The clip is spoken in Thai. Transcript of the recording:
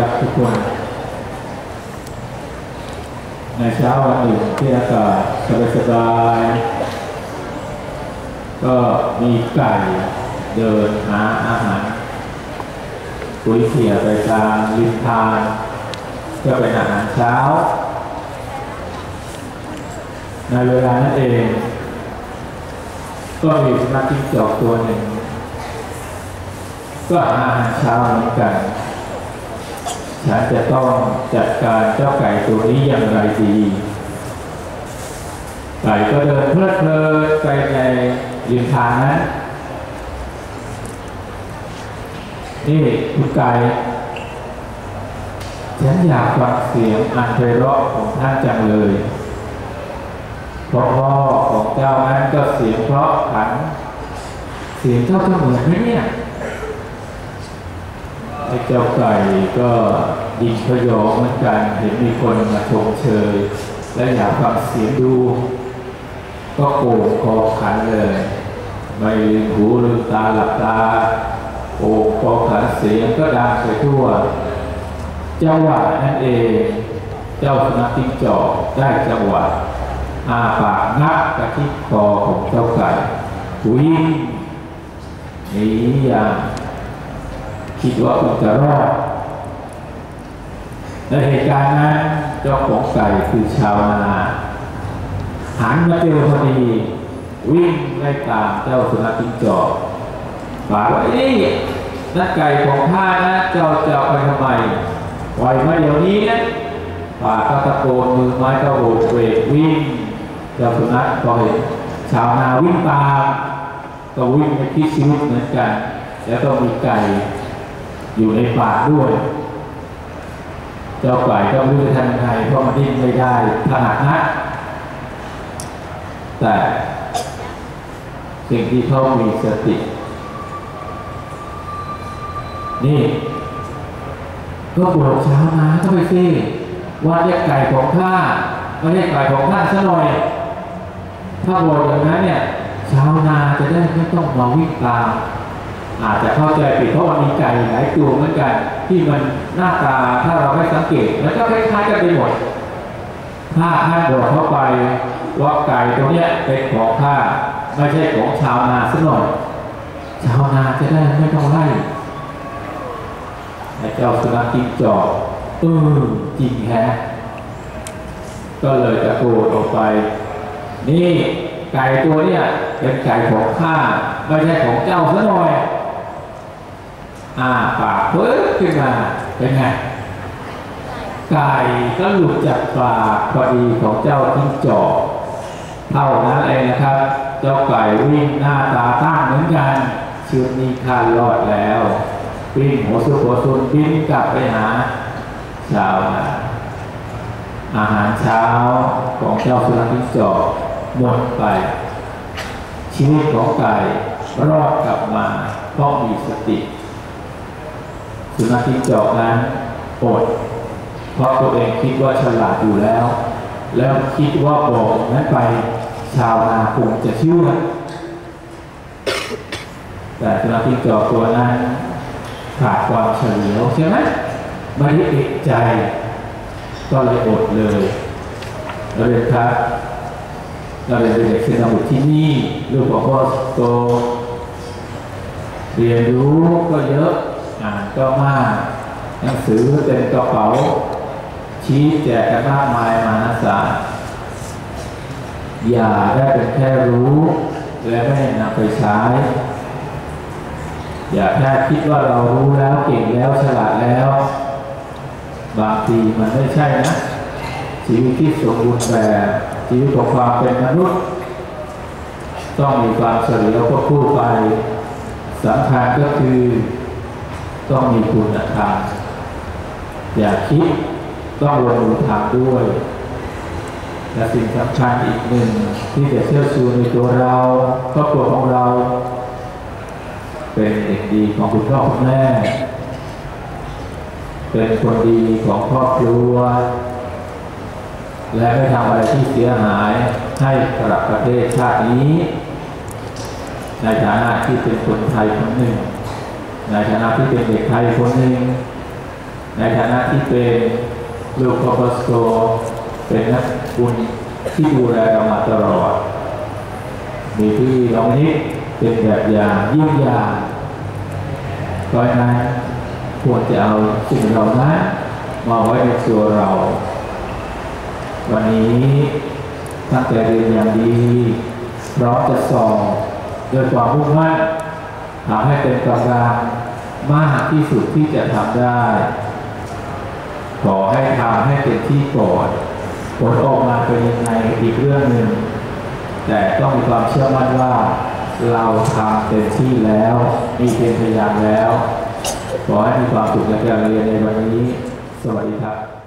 รับทุกคน ในเช้าวันอื่นที่อากาศสบายสก็มีไก่เดินหาอาหารปุ๋ยเสียไปตามริมทานก็เป็นอาหารเช้า ในเวลานั้นเอง ก็มีสุนัขจิ้งจอกตัวหนึ่ง ก็หาอาหารเช้าเหมือนกัน ฉันจะต้องจัดการเจ้าไก่ตัวนี้อย่างไรดีไก่ก็เดินเพลิดเพลินไปในริมทางนั้นนี่คุณไก่ฉันอยากฟังเสียงอันไพเราะของท่านจังเลยเพราะพ่อของเจ้านั้นก็เสียงเพราะขัน เสียงเจ้าก็เหมือนไหมเนี่ย ไอ้เจ้าไก่ก็ยิงพยองเหมือนกันเห็นมีคนมาชมเชย และอยากฟังเสียงดู ก็โกงคอขันเลยไม่ลืมหูลืมตาหลับตาโอ้คอขันเสียงก็ดังไปทั่ว เจ้าหวะนั่นเอง เจ้าสุนัขจิ้งจอกได้จังหวะอาปากงับกระที่คอของเจ้าไก่วิ่งหนีอย่าง คิดว่าอุจะรอดในเหตุการณ์นั้นเจ้าของไก่คือชาวนาหันมาเจอพอดีวิ่งไล่ตามเจ้าสุนัขจิ้งจอกบอกว่าเอ้นั่นไก่ของข้านะเจ้าจะไปทำไมปล่อยมาเดี๋ยวนี้นะป่าก็ตะโกนมือไม้ก็โบกเวกวิ่งเจ้าสุนัขพอเห็นชาวนาวิ่งตามก็วิ่งไปที่ชีวิตเหมือนกัน แล้วก็มีไก่ อยู่ในป่าด้วย เจ้าไก่ก็ไม่รู้จะทำยังไงเพราะมันดิ้นไม่ได้ถนัดนะแต่สิ่งที่เขามีสติ นี่ก็บอกชาวนาเข้าไปสิว่าเรียกไก่ของข้าไม่เรียกไก่ของข้าซะหน่อย ถ้าบอกอย่างนั้นเนี่ยชาวนาจะได้ไม่ต้องมาวิ่งตาม อาจจะเข้าใจผิดเพราะว่ามีไก่หลายตัวเหมือนกัน ที่มันหน้าตาถ้าเราไม่สังเกตมันก็คล้ายๆกันไปหมดถ้าท่านบอกเข้าไปว่าไก่ตัวเนี้ยเป็นของข้าไม่ใช่ของชาวนาสักหน่อยชาวนาจะได้ไม่ต้องไล่ไอ้เจ้าสุนัขจิ้งจอกเออจริงแฮะก็เลยตะโกนออกไป นี่ไก่ตัวเนี้ยเป็นไก่ของข้าไม่ใช่ของเจ้าซะหน่อย อาปากเพิ่ขึ้นมาเป็นไงไก่ก็หลุดจากปากพอดีของเจ้าจิ้งจอกเท่านั้นเองนะครับ เจ้าไก่วิ่งหน้าตาตั้งเหมือนกันชุดนี้คานรอดแล้ววิ่งหัวสุดหัวสุดบินกลับไปหาชาวนาอาหารเช้าของเจ้าสุนัขจิ้งจอกหมดไป ชีวิตของไก่รอดกลับมาเพราะมีสติ สุนัขจิ้งจอกนั้นอดเพราะตัวเองคิดว่าฉลาดอยู่แล้ว แล้วคิดว่าบอกนั้นไปชาวนาคงจะเชื่อแต่สุนัขจิ้งจอกตัวนั้นขาดความเฉลียวใช่ไหมไม่ได้เอกใจ ก็เลยอดเลยเราเรียนครับเราเรียนเด็กเซนบุตรที่นี่ลูกของพ่อโตเรียนรู้ก็เยอะ อ่านก็มากหนังสือเต็มกระเป๋า ชี้แจกกันมากมายมหาศาลอย่าได้เป็นแค่รู้ และไม่นำไปใช้ อย่าแค่คิดว่าเรารู้แล้วเก่งแล้วฉลาดแล้ว บางทีมันไม่ใช่นะชีวิตที่สมบูรณ์แบบชีวิตของความเป็นมนุษย์ต้องมีความเฉลียวก็คู่ไปสำคัญก็คือ ต้องมีคุณธรรมอย่าคิดต้องลงมือทำด้วยและสิ่งสำคัญอีกหนึ่งที่จะเชื่อชูในตัวเราครอบครัวของเรา เป็นเด็กดีของคุณพ่อคุณแม่เป็นคนดีของครอบครัว และไม่ทำอะไรที่เสียหายให้กับประเทศชาตินี้ ในฐานะที่เป็นคนไทยคนหนึ่ง ในฐานะที่เป็นเด็กไทยคนหนึ่งในฐานะที่เป็นลูกคอปสโตเป็นนักบุญที่ดูแลเรามาตลอด มีพี่น้องนิดเป็นแบบอย่างยิ่งใหญ่เพราะนั้นควรจะเอาสิ่งเหล่านั้นมาไว้ในตัวเรา วันนี้ตั้งใจเรียนอย่างดีพร้อมจะสอบด้วยความมุ่งมั่นทำให้เป็นกำลัง มากที่สุดที่จะทำได้ ขอให้ทำให้เป็นที่ก่อนผลออกมาเป็นยังไงอีกเรื่องหนึ่ง แต่ต้องมีความเชื่อมั่นว่า เราทำเต็มที่แล้ว มีเพียงพยายามแล้ว ขอให้มีความสุขในการเรียนในวันนี้ สวัสดีครับ